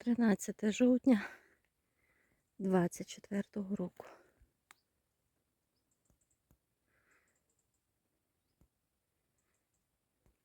13 жовтня 24 року.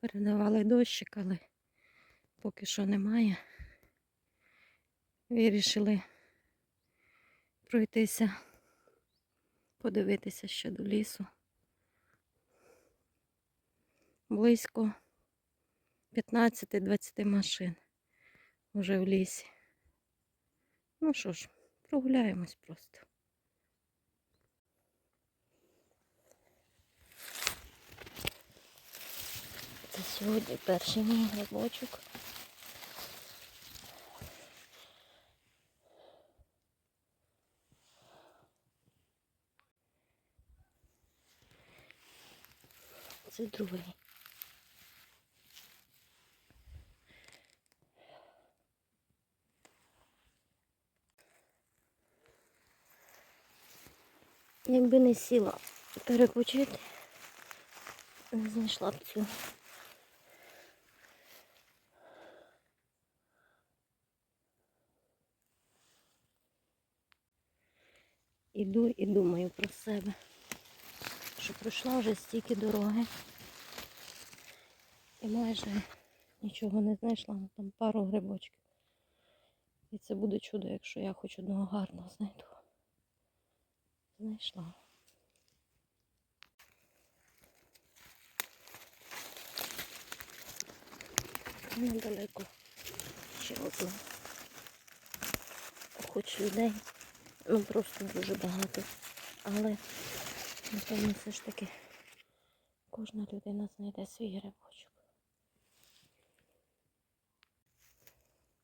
Передавали дощик, але поки що немає. Вирішили пройтися, подивитися ще до лісу. Близько 15-20 машин вже в лісі. Ну що ж, прогуляємось просто. Це сьогодні перший мій грибочок. Це другий. Якби не сіла перепочити, не знайшла б цю. Іду і думаю про себе, що пройшла вже стільки дороги і майже нічого не знайшла, ну, там пару грибочків. І це буде чудо, якщо я хоч одного гарного знайду. Знайшла. Недалеко ще одна. Хоч людей, ну просто дуже багато. Але, напевно, все ж таки кожна людина знайде свій грибочок.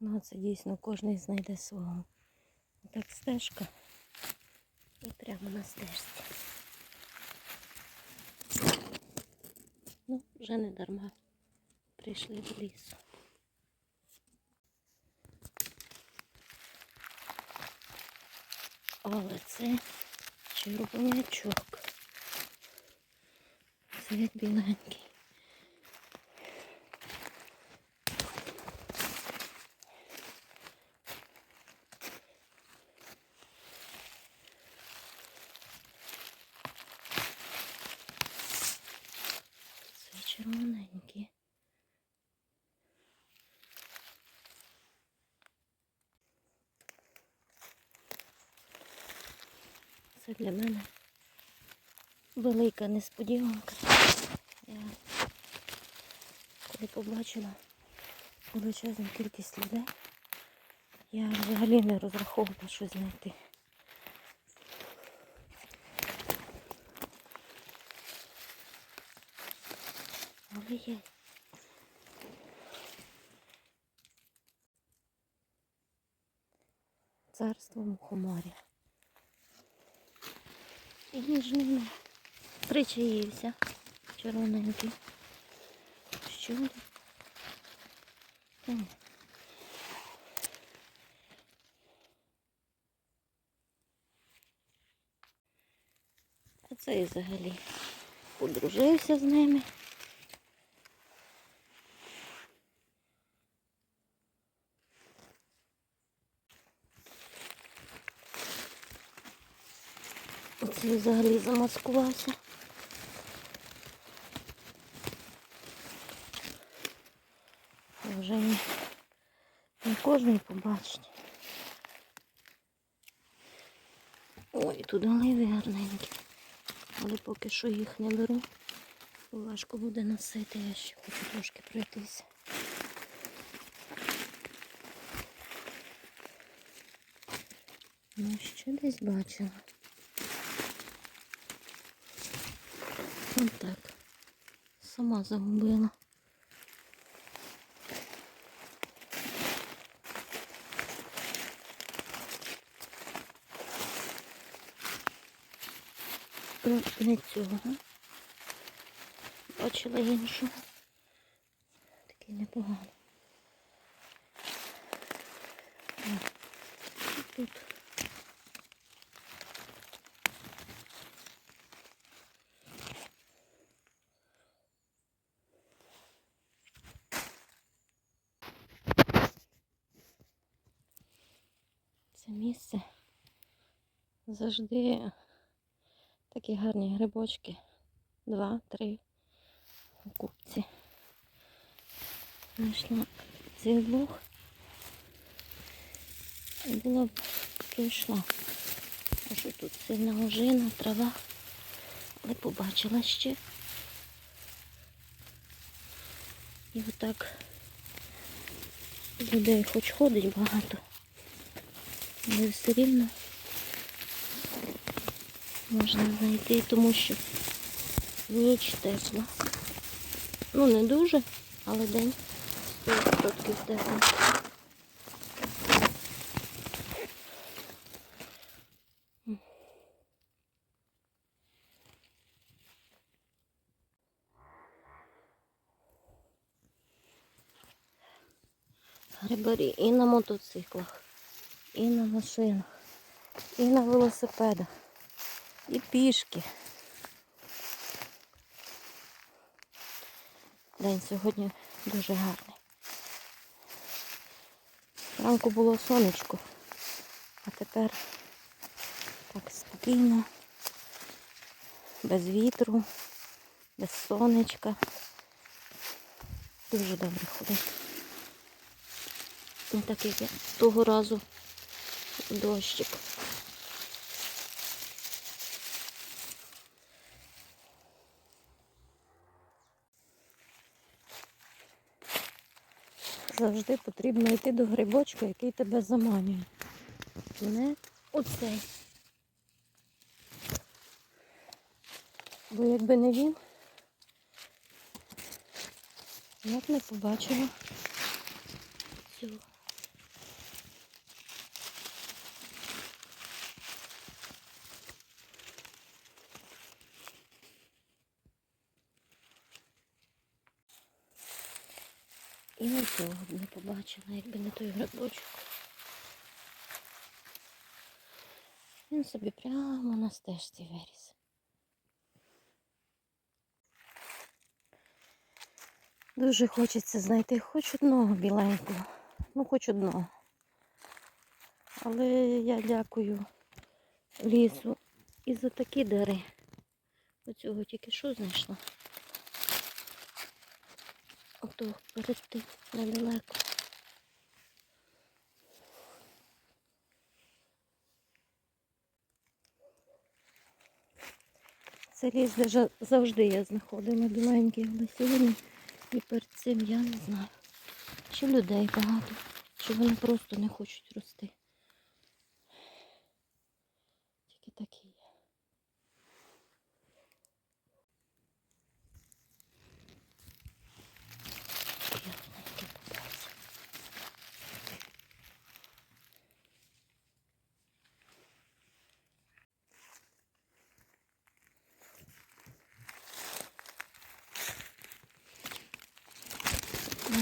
Ну, це дійсно кожен знайде свого. Так стежка. І прямо на стежці. Ну, вже не дарма. Прийшли до лісу. Але це червонячок. Цвіт біленький. Це червоненькі. Це для мене велика несподіванка. Я коли побачила величезну кількість людей, я взагалі не розраховувала щось знайти. Але є. Царство мухоморя. І між ними причаївся червоненький. Ні. А цей взагалі подружився з ними. Оцей взагалі замаскувався. Вже не, не кожен побачить. Ой, тут оливи гарненькі. Але поки що їх не беру. Важко буде носити, я ще хочу трошки пройтися. Ну, ще десь бачила. Ось так. Сама загубила. Не цього. Бачила іншу. Такий непоганий. Тут. Місце. Завжди такі гарні грибочки. Два-три у купці. Знайшла цих двох. І була б прийшла. А тут сильна ожина, трава. Але побачила ще. І отак людей хоч ходить багато, але все рівно можна знайти, тому що ніч тепла. Ну, не дуже, але день 100% тепло. Грибарі і на мотоциклах, і на машинах, і на велосипедах, і пішки. День сьогодні дуже гарний. Зранку було сонечко, а тепер так спокійно, без вітру, без сонечка. Дуже добре ходить. Не так як я того разу дощик. Завжди потрібно йти до грибочка, який тебе заманює. Не оцей. Бо якби не він, я б не побачила цього. І на цього б не побачила, якби не той грибочок. Він собі прямо на стежці виріс. Дуже хочеться знайти хоч одного біленького. Ну, хоч одного. Але я дякую лісу і за такі дари. Оцього тільки що знайшла. Ото перед тим недалеко. Це ліс, завжди я знаходила біленький, але сьогодні і перед цим я не знаю. Чи людей багато, чи вони просто не хочуть рости. Тільки такі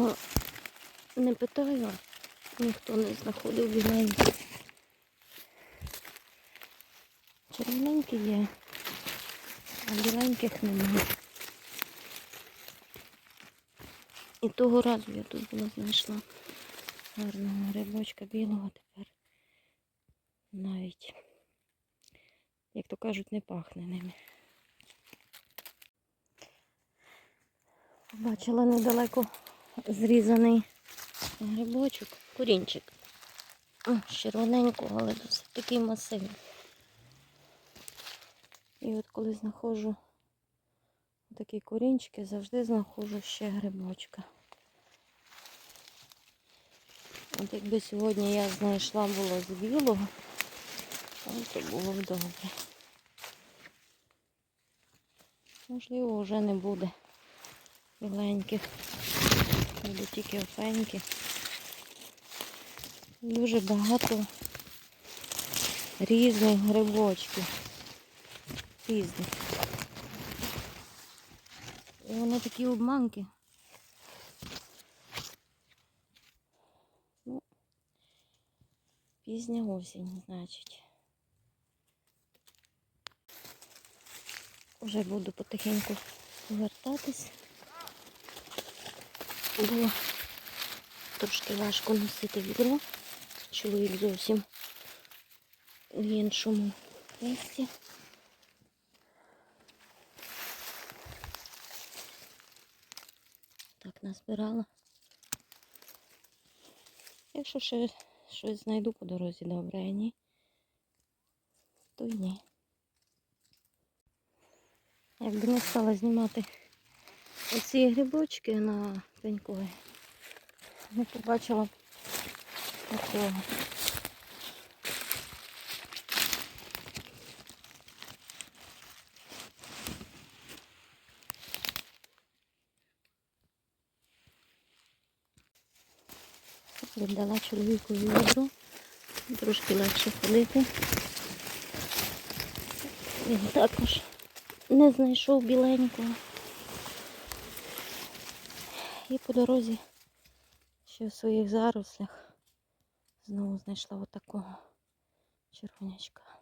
Ну, не питаю, ніхто не знаходив біленький. Червоненькі є, а біленьких немає. І того разу я тут була знайшла гарного грибочка білого тепер навіть, як то кажуть, не пахне ними. Побачила недалеко зрізаний грибочок, корінчик. О, червоненького, але досить такий масивний. І от коли знаходжу такі корінчики, завжди знаходжу ще грибочка. От якби сьогодні я знайшла було з білого, то було б добре. Можливо, вже не буде біленьких. Буде тільки офенькі. Дуже багато різних грибочків. Різних. І вони такі обманки. Ну, пізня осінь, значить. Вже буду потихеньку повертатись. Було трошки важко носити відро. Чоловік зовсім в іншому місці. Так, назбирала. Якщо ще щось знайду по дорозі добре, а ні, то й ні. Якби не стала знімати оці грибочки на пенькові, не побачила такого. Віддала чоловікові відро, трошки легше ходити. Він також не знайшов біленького. І по дорозі ще в своїх зарослях знову знайшла отакого червонячка.